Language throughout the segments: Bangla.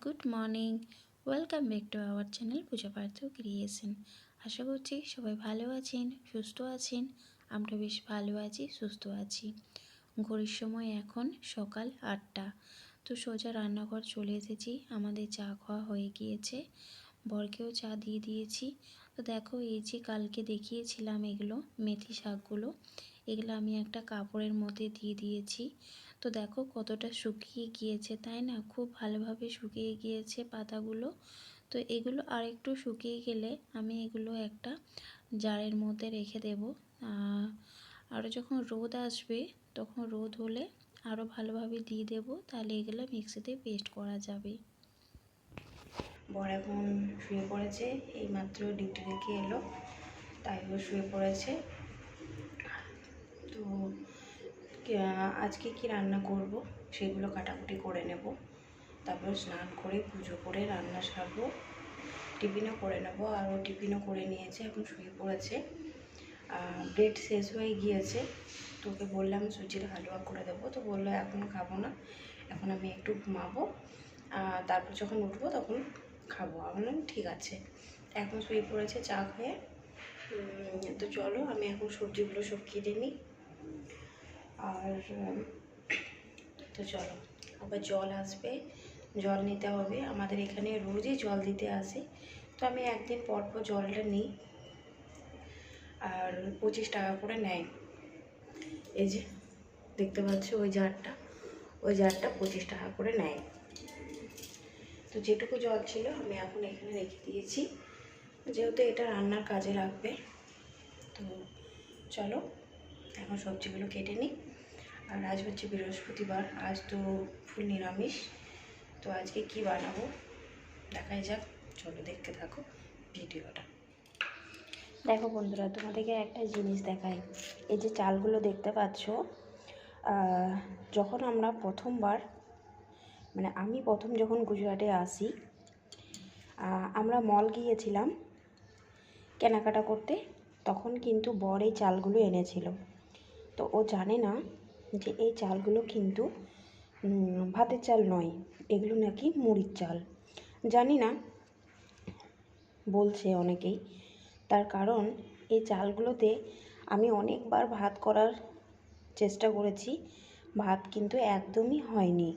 Good morning. Welcome back to our channel Puja Partha creation. আশা করছি সবাই ভালো আছেন, সুস্থ আছেন। আমরা বেশ ভালো আছি, সুস্থ আছি। ঘড়ির সময় এখন সকাল আটটা। তো সোজা রান্নাঘর চলে এসেছি। আমাদের চা খাওয়া হয়ে গিয়েছে। বরকেও চা দিয়ে দিয়েছি। তো দেখো, এই যে কালকে দেখিয়েছিলাম এগুলো, মেথি শাকগুলো, এগুলো আমি একটা কাপড়ের মধ্যে দিয়ে দিয়েছি। তো দেখো কতটা শুকিয়ে গিয়েছে, তাই না? খুব ভালোভাবে শুকিয়ে গিয়েছে পাতাগুলো। তো এগুলো আর একটু শুকিয়ে গেলে আমি এগুলো একটা জারের মধ্যে রেখে দেব। আরও যখন রোদ আসবে, তখন রোদ হলে আরও ভালোভাবে দিয়ে দেব, তাহলে এগুলো মিক্সিতে পেস্ট করা যাবে। বর এখন শুয়ে পড়েছে এই মাত্র ডিউটি থেকে এলো, তাই শুয়ে পড়েছে। তো আজকে কি রান্না করব সেগুলো কাটাকুটি করে নেব। তারপর স্নান করে, পুজো করে, রান্না সারবো, টিফিনও করে নেব। আর ও টিফিনও করে নিয়েছে, এখন শুয়ে পড়েছে। ব্রেড শেষ হয়ে গিয়েছে। তোকে বললাম সুজির হালুয়া করে দেবো। তো বলল, এখন খাব না। এখন আমি একটু ঘুমাবো। তারপর যখন উঠবো তখন খাব। আমি বললাম, ঠিক আছে। এখন শুয়ে পড়েছে চা খেয়ে। তো চলো, আমি এখন সবজিগুলো সব কেটে নিই। আর তো চলো, আবার জল আসবে, জল নিতে হবে। আমাদের এখানে রোজই জল দিতে আসে। তো আমি একদিন পর পর জলটা নিই। আর পঁচিশ টাকা করে নেয়। এই যে, দেখতে পাচ্ছ ওই জারটা। ওই জারটা পঁচিশ টাকা করে নেয়। তো যেটুকু জল ছিল আমি এখন এখানে রেখে দিয়েছি। যেহেতু এটা রান্নার কাজে লাগবে। তো চলো, এখন সবজিগুলো কেটে নিই। আর আজ হচ্ছে বৃহস্পতিবার, আজ তো ফুল নিরামিষ। তো আজকে কি বানাবো? দেখাই যাক। চলো দেখতে থাকো ভিডিওটা। দেখো বন্ধুরা, তোমাদেরকে একটা জিনিস দেখাই। এই যে চালগুলো দেখতে পাচ্ছ যখন আমরা প্রথমবার মানে আমি প্রথম যখন গুজরাটে আসি আমরা মল গিয়েছিলাম কেনাকাটা করতে, তখন কিন্তু বর এই চালগুলো এনেছিল। তো ও জানে না যে এই চালগুলো কিন্তু ভাতের চাল নয়, এগুলো নাকি মুড়ির চাল। জানি না, বলছে অনেকেই। তার কারণ, এই চালগুলোতে আমি অনেকবার ভাত করার চেষ্টা করেছি, ভাত কিন্তু একদমই হয়নি।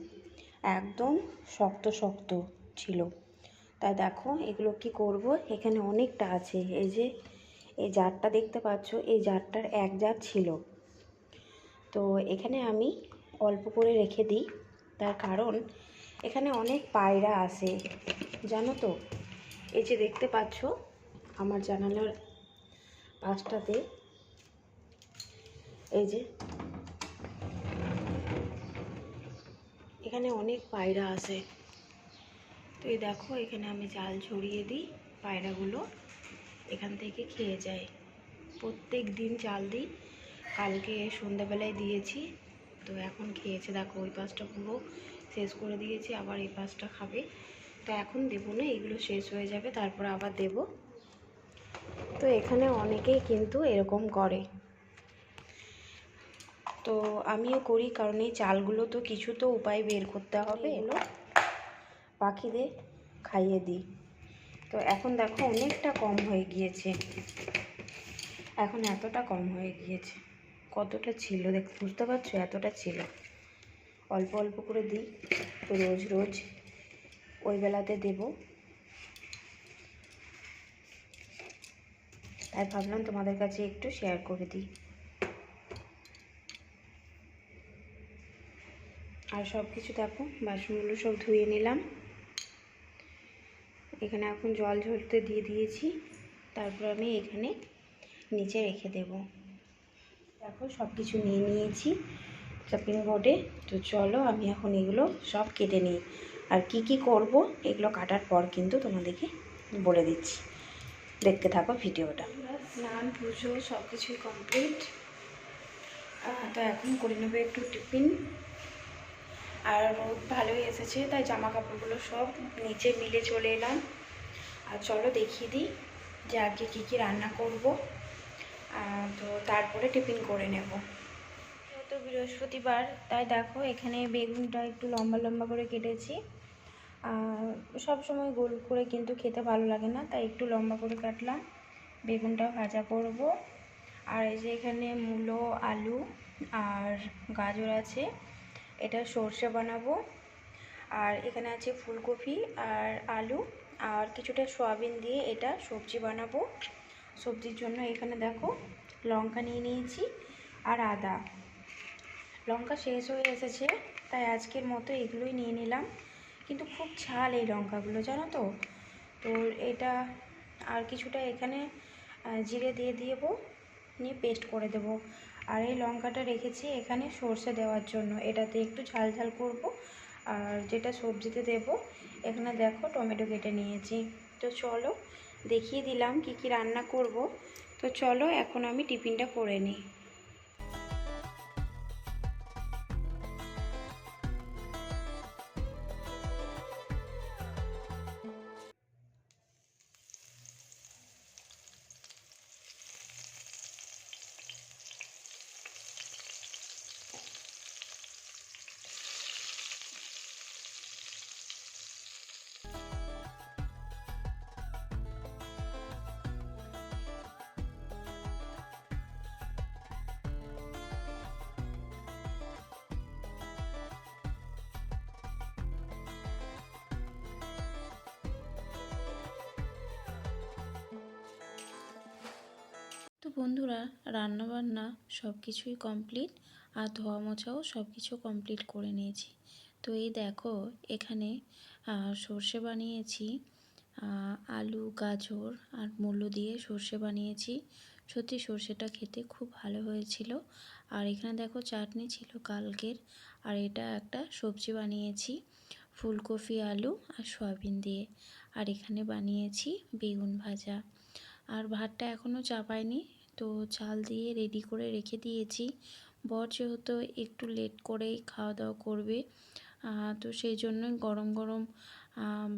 একদম শক্ত শক্ত ছিল। তাই দেখো, এগুলো কি করব? এখানে অনেকটা আছে। এই যে, এই জারটা দেখতে পাচ্ছ, এই জারটার এক জার ছিল। তো এখানে আমি অল্প করে রেখে দিই। তার কারণ এখানে অনেক পায়রা আসে জানো তো? এই যে দেখতে পাচ্ছ, আমার জানালার পাশটাতে এই যে এখানে অনেক পায়রা আসে তো এই দেখো, এখানে আমি জাল ছড়িয়ে দিই পায়রাগুলো, এখান থেকে খেয়ে যায়। প্রত্যেক দিন চাল দিই। কালকে সন্ধ্যাবেলায় দিয়েছি। তো এখন খেয়েছে দেখো ওই পাঁচটা পুরো শেষ করে দিয়েছি আবার এই পাশটা খাবে। তো এখন দেবো না এগুলো শেষ হয়ে যাবে তারপর আবার দেব। তো এখানে অনেকেই কিন্তু এরকম করে। তো আমিও করি কারণ এই চালগুলো তো কিছু তো উপায় বের করতে হবে। এগুলো পাখিদের খাইয়ে দিই। তো এখন দেখো অনেকটা কম হয়ে গিয়েছে। এখন এতটা কম হয়ে গিয়েছে। কতটা ছিল? দেখ, বুঝতে পারছ? এতটা ছিল। অল্প অল্প করে দিই। তো রোজ রোজ ওই বেলাতে দেব। তাই ভাবলাম তোমাদের কাছে একটু শেয়ার করে দিই। আর সব কিছু দেখো, বাসনগুলো সব ধুয়ে নিলাম। এখানে এখন জল ঝরতে দিয়ে দিয়েছি। তারপর আমি এখানে নিচে রেখে দেব। দেখো সব কিছু নিয়ে নিয়েছি চপিং বোর্ডে তো চলো, আমি এখন এগুলো সব কেটে নিই। আর কি কি করব, এগুলো কাটার পর কিন্তু তোমাদেরকে বলে দিচ্ছি। দেখতে থাকো ভিডিওটা। স্নান, পুজো সব কিছুই কমপ্লিট তো এখন করে নেব একটু টিফিন। আর রোদ ভালোই এসেছে, তাই জামা কাপড়গুলো সব নিচে মিলে চলে এলাম। আর চলো দেখিয়ে দিই যে আজকে কী কী রান্না করব। তো তারপরে টিফিন করে নেব। তো বৃহস্পতিবার, তাই দেখো এখানে বেগুনটা একটু লম্বা লম্বা করে কেটেছি। সব সময় গোল করে কিন্তু খেতে ভালো লাগে না, তাই একটু লম্বা করে কাটলাম। বেগুনটা ভাজা করব। আর এই যে এখানে মূলো, আলু আর গাজর আছে, এটা সর্ষে বানাবো। আর এখানে আছে ফুলকপি আর আলু, আর কিছুটা সয়াবিন দিয়ে এটা সবজি বানাবো। সবজির জন্য এখানে দেখো লঙ্কা নিয়ে নিয়েছি আর আদা। লঙ্কা শেষ হয়ে এসেছে, তাই আজকের মতো এগুলোই নিয়ে নিলাম। কিন্তু খুব ঝাল এই লঙ্কাগুলো, জানো তো? তো এটা আর কিছুটা এখানে জিরে দিয়ে দেবো, নিয়ে পেস্ট করে দেবো। আর এই লঙ্কাটা রেখেছি এখানে সর্ষে দেওয়ার জন্য। এটাতে একটু ঝাল ঝাল করব, আর যেটা সবজিতে দেব, এখানে দেখো টমেটো কেটে নিয়েছি। তো চলো দেখিয়ে দিলাম কি কি রান্না করব। তো চলো এখন আমি টিফিনটা করে নিই। বন্ধুরা, রান্নাবান্না সব কিছুই কমপ্লিট আর ধোয়া মোছাও সব কিছু কমপ্লিট করে নিয়েছি। তো এই দেখো, এখানে সর্ষে বানিয়েছি আলু, গাজর, আর মূল্য দিয়ে সর্ষে বানিয়েছি। সত্যি সর্ষেটা খেতে খুব ভালো হয়েছিল। আর এখানে দেখো, চাটনি ছিল কালকের। আর এটা একটা সবজি বানিয়েছি, ফুলকপি আলু আর সয়াবিন দিয়ে। আর এখানে বানিয়েছি বেগুন ভাজা। আর ভাতটা এখনও চাপাইনি তো চাল দিয়ে রেডি করে রেখে দিয়েছি। বর যেহেতু একটু লেট করেই খাওয়া দাওয়া করবে তো সেই জন্যই গরম গরম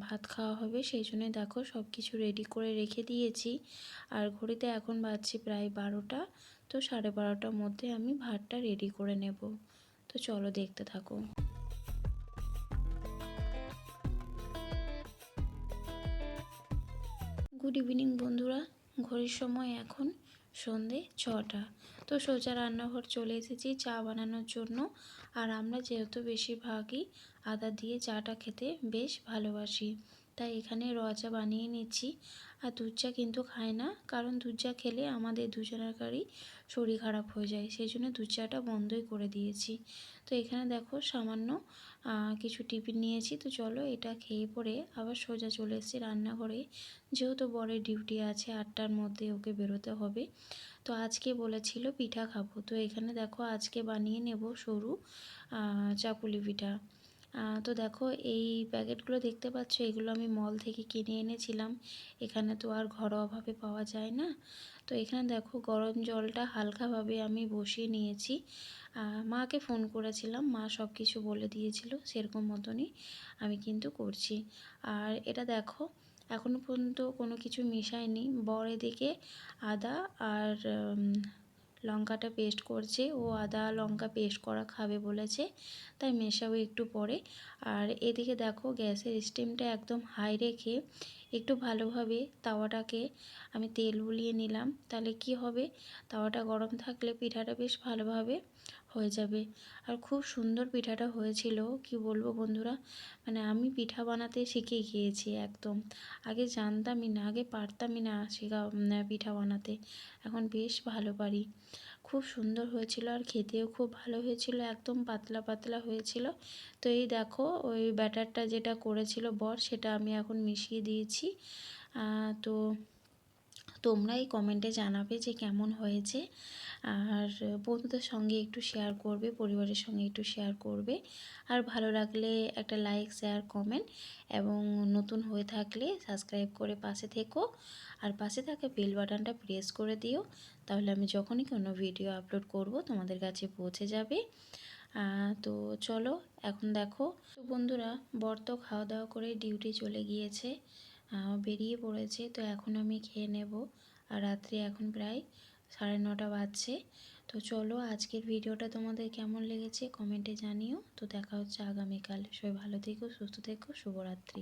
ভাত খাওয়া হবে। সেই জন্য দেখো সব কিছু রেডি করে রেখে দিয়েছি। আর ঘড়িতে এখন বাজছে প্রায় বারোটা, তো সাড়ে বারোটার মধ্যে আমি ভাতটা রেডি করে নেব। তো চলো দেখতে থাকো। গুড ইভিনিং বন্ধুরা, ঘড়ির সময় এখন সন্ধে ছটা। তো সোজা রান্নাঘর চলে এসেছি চা বানানোর জন্য। আর আমরা যেহেতু বেশিরভাগই আদা দিয়ে চাটা খেতে বেশ ভালোবাসি। তাই এখানে র চা বানিয়ে নিচ্ছি। আর দুধ চা কিন্তু খায় না, কারণ দুধ চা খেলে আমাদের দুজনেরকারই শরীর খারাপ হয়ে যায়। সেই জন্য দুধ চাটা বন্ধই করে দিয়েছি। তো এখানে দেখো সামান্য কিছু টিফিন নিয়েছি। তো চলো এটা খেয়ে পরে আবার সোজা চলে এসেছি রান্নাঘরে। যেহেতু বরের ডিউটি আছে, আটটার মধ্যে ওকে বেরোতে হবে। তো আজকে বলেছিল পিঠা খাব। তো এখানে দেখো আজকে বানিয়ে নেব সরু চাকুলি পিঠা। তো দেখো, এই প্যাকেটগুলো দেখতে পাচ্ছ, এগুলো আমি মল থেকে কিনে এনেছিলাম। এখানে তো আর ঘরোয়াভাবে পাওয়া যায় না। তো এখানে দেখো, গরম জলটা হালকাভাবে আমি বসিয়ে নিয়েছি। মাকে ফোন করেছিলাম, মা সব কিছু বলে দিয়েছিল, সেরকম মতনই আমি কিন্তু করছি। আর এটা দেখো এখনও পর্যন্ত কোনো কিছু মিশায়নি। বর এদিকে আদা আর লঙ্কাটা পেস্ট করছে। ও আদা লঙ্কা পেস্ট করা খাবে বলেছে। তাই মেশাবো একটু পরে। আর এদিকে দেখো গ্যাসের স্টিমটা একদম হাই রেখে একটু ভালোভাবে তাওয়াটাকে আমি তেল বুলিয়ে নিলাম। তাহলে কি হবে? তাওয়াটা গরম থাকলে পিঠাটা বেশ ভালোভাবে হয়ে যাবে। আর খুব সুন্দর পিঠাটা হয়েছিল, কি বলব বন্ধুরা? মানে আমি পিঠা বানাতে শিখে গিয়েছি একদম। আগে জানতামই না, আগে পারতামই না শেখা পিঠা বানাতে। এখন বেশ ভালো পারি। খুব সুন্দর হয়েছিল আর খেতেও খুব ভালো হয়েছিল, একদম পাতলা পাতলা হয়েছিল। তো এই দেখো, ওই ব্যাটারটা যেটা করেছিল বর, সেটা আমি এখন মিশিয়ে দিয়েছি। তো তোমরাই কমেন্টে জানাবে যে কেমন হয়েছে। আর বন্ধুদের সঙ্গে একটু শেয়ার করবে, পরিবারের সঙ্গে একটু শেয়ার করবে। আর ভালো লাগলে একটা লাইক শেয়ার কমেন্ট এবং নতুন হয়ে থাকলে সাবস্ক্রাইব করে পাশে থেকো। আর পাশে থাকা বেল বাটনটা প্রেস করে দিও। তাহলে আমি যখনই কোনো ভিডিও আপলোড করব, তোমাদের কাছে পৌঁছে যাবে। তো চলো, এখন দেখো। বন্ধুরা, বর তো খাওয়া দাওয়া করে ডিউটি চলে গিয়েছে। বেরিয়ে পড়েছে। তো এখন আমি খেয়ে নেব। আর রাত্রি এখন প্রায় সাড়ে নটা বাজছে। তো চলো আজকের ভিডিওটা তোমাদের কেমন লেগেছে কমেন্টে জানিও। তো দেখা হচ্ছে আগামীকাল। সবাই ভালো থেকো, সুস্থ থেকো, শুভরাত্রি।